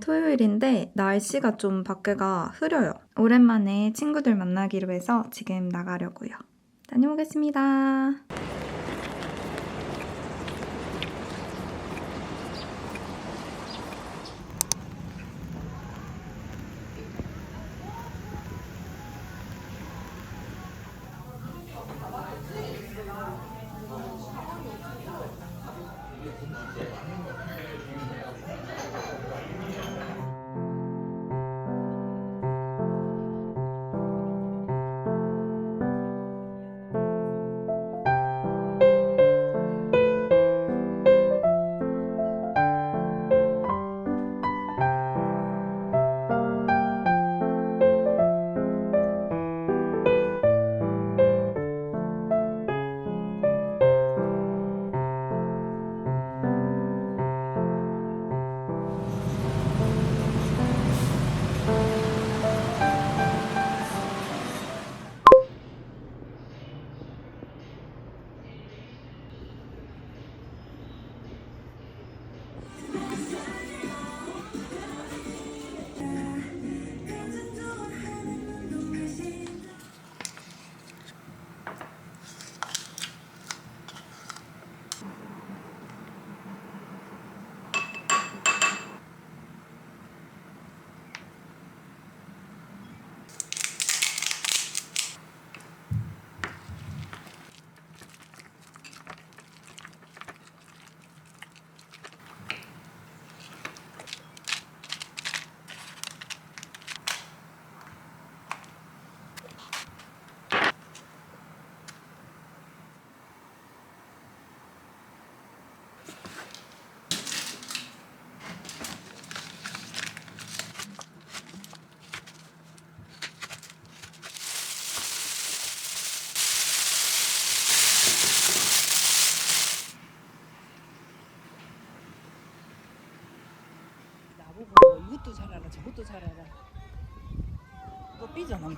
토요일인데 날씨가 좀 밖에가 흐려요. 오랜만에 친구들 만나기로 해서 지금 나가려고요. 다녀오겠습니다.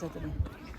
在这边。